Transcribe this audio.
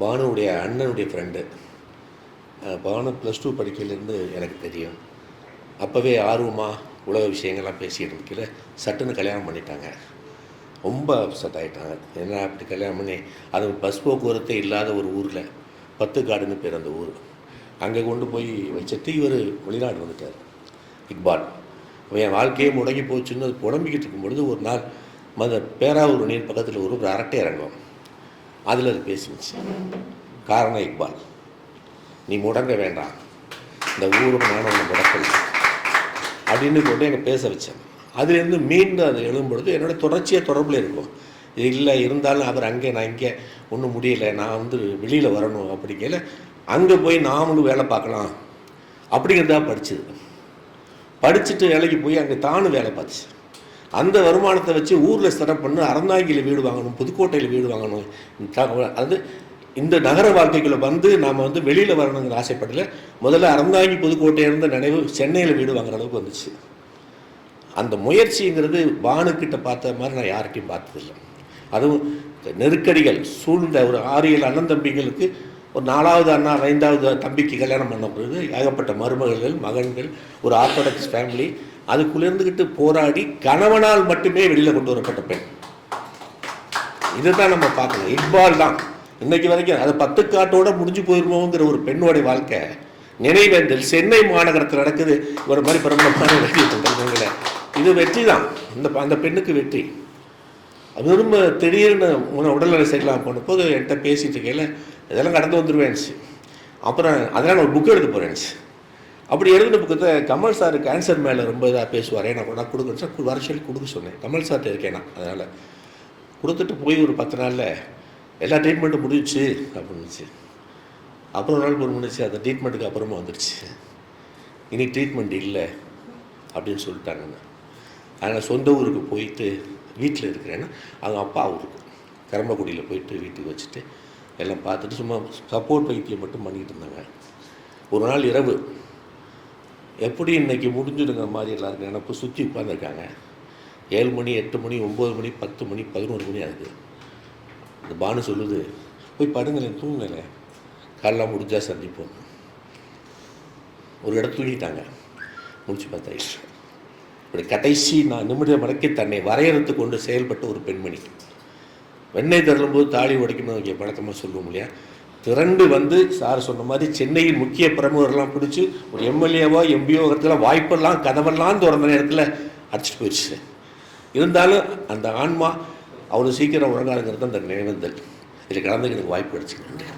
பானுடைய அண்ணனுடைய friend Banu plus two படிக்கையிலேருந்து எனக்கு தெரியும். அப்போவே ஆர்வமாக உலக விஷயங்கள்லாம் பேசிகிட்டு இருக்கையில் சட்டுன்னு கல்யாணம் பண்ணிட்டாங்க. ரொம்ப அப்செட் ஆகிட்டாங்க என்ன அப்படி கல்யாணம் பண்ணி? அது பஸ் போக்குவரத்தே இல்லாத ஒரு ஊரில். பத்து காடுன்னு பேர் அந்த ஊர். அங்கே கொண்டு போய் வச்சுட்டு இவர் வெளிநாடு வந்துட்டார். இக்பால். என் வாழ்க்கையே முடங்கி போச்சுன்னு அது புலம்பிக்கிட்டு இருக்கும் பொழுது ஒரு நாள் மத பேராவூர் நீர் பக்கத்தில் ஒரு ஒரு அரட்டை இறங்கும் அதில் அது பேசிச்சு காரணம் இக்பால். நீ முடங்க வேண்டாம். இந்த ஊரும் நானும் முடக்கல். அப்படின்னு கொண்டு எங்கள் பேச வச்சேன். அதுலேருந்து மீண்டும் அது எழும்பொழுது என்னோட தொடர்ச்சியாக தொடர்பில் இருக்கும். இல்லை இருந்தாலும் அவர் அங்கே நான் இங்கே ஒன்றும் முடியலை. நான் வந்து வெளியில் வரணும் அப்படிங்கல அங்கே போய் நாமளும் வேலை பார்க்கலாம். அப்படிங்கிறதா படித்தது படிச்சுட்டு வேலைக்கு போய் அங்கே தானும் வேலை பார்த்துச்சு. அந்த வருமானத்தை வச்சு ஊரில் செட்டப் பண்ணு அறந்தாங்கியில் வீடு வாங்கணும் புதுக்கோட்டையில் வீடு வாங்கணும். அது இந்த நகர வாழ்க்கைக்குள்ளே வந்து நாம் வந்து வெளியில் வரணுங்கிற ஆசைப்படல. முதல்ல அறந்தாங்கி புதுக்கோட்டை இருந்த நினைவு சென்னையில் வீடு வாங்குற அளவுக்கு வந்துச்சு. அந்த முயற்சிங்கிறது வானுக்கிட்ட பார்த்த மாதிரி நான் யார்கிட்டையும் பார்த்ததில்லை. அதுவும் நெருக்கடிகள் சூழ்ந்த ஒரு ஆறு ஏழு அண்ணன் தம்பிகளுக்கு ஒரு நாலாவது அண்ணா ஐந்தாவது தம்பிக்கு கல்யாணம் பண்ண பிறகு ஏகப்பட்ட மருமகள்கள் மகன்கள் ஒரு ஆர்த்தடாக்ஸ் ஃபேமிலி அது குளிர்ந்துக்கிட்டு போராடி கணவனால் மட்டுமே வெளியில் கொண்டு வரப்பட்ட பெண். இதுதான் நம்ம பார்க்கணும். இக்பால் தான். இன்னைக்கு வரைக்கும் அது பத்து காட்டோட முடிஞ்சு போயிருவோங்கிற ஒரு பெண்ணோடைய வாழ்க்கை. நினைவேந்தல். சென்னை மாநகரத்தில் நடக்குது. ஒரு மாதிரி பிரபலமான வெற்றி இது வெற்றி தான். இந்த அந்த பெண்ணுக்கு வெற்றி. அது ரொம்ப திடீர்னு உன உடல்நலை சரியில்லாமல் போன போது என்கிட்ட பேசிட்டு இருக்கையில் இதெல்லாம் கடந்து வந்துடுவேன்ச்சு அப்புறம் அதெல்லாம் நான் ஒரு புக் எடுத்து போகிறேன்ச்சு அப்படி எழுதின புக்கத்தை கமல் சார் கேன்சர் மேலே ரொம்ப இதாக பேசுவார். நான் கூட கொடுக்க சார் வர சொல்லி கொடுக்க சொன்னேன். கமல் சார்கிட்ட இருக்கேன் நான் அதனால். கொடுத்துட்டு போய் ஒரு பத்து நாளில் எல்லா ட்ரீட்மெண்ட்டும் முடிஞ்சிச்சு அப்படின்னுச்சு. அப்புறம் ஒரு நாள் பொண்ணு முடிச்சு அந்த ட்ரீட்மெண்ட்டுக்கு அப்புறமா வந்துடுச்சு இனி ட்ரீட்மெண்ட் இல்லை அப்படின்னு சொல்லிட்டாங்கண்ணா அதனால் சொந்த ஊருக்கு போயிட்டு வீட்டில் இருக்கிறேன்னா அவங்க அப்பா ஊருக்கு கரம்பக்குடியில் போயிட்டு வீட்டுக்கு வச்சுட்டு எல்லாம் பார்த்துட்டு சும்மா சப்போர்ட் வைத்தியம் மட்டும் பண்ணிக்கிட்டு இருந்தாங்க. ஒரு நாள் இரவு எப்படி இன்னைக்கு முடிஞ்சிடுங்கிற மாதிரி எல்லாருக்கும் நினப்பு? சுற்றி உட்காந்துருக்காங்க ஏழு மணி எட்டு மணி ஒம்பது மணி பத்து மணி பதினோரு மணி ஆகுது. இந்த பானு சொல்லுது போய் படுங்களேன் தூங்குங்களேன் காலைல முடிஞ்சா சந்திப்போம். ஒரு இடம் தூங்கிட்டாங்க. முடிச்சு பார்த்தா இப்படி கடைசி நான் நிமிட மடக்கி தன்னை வரையறுத்து கொண்டு செயல்பட்ட ஒரு பெண்மணி. வெண்ணெய் தரும்போது தாலி உடைக்கணும் இங்கே பழக்கமாக சொல்லுவோம் இல்லையா? திரண்டு வந்து சார் சொன்ன மாதிரி சென்னையின் முக்கிய பிரமுகர்லாம் பிடிச்சி ஒரு எம்எல்ஏவோ எம்பிஓ இடத்துல வாய்ப்பெல்லாம் கதவெல்லாம் திறந்த நேரத்தில் அடிச்சிட்டு போயிடுச்சு இருந்தாலும் அந்த ஆன்மா அவ்வளோ சீக்கிரம் உறங்காதுங்கிறது அந்த நினைவந்தல் இதில் கலந்துக்கு எனக்கு வாய்ப்பு கிடச்சிக்கிட்டு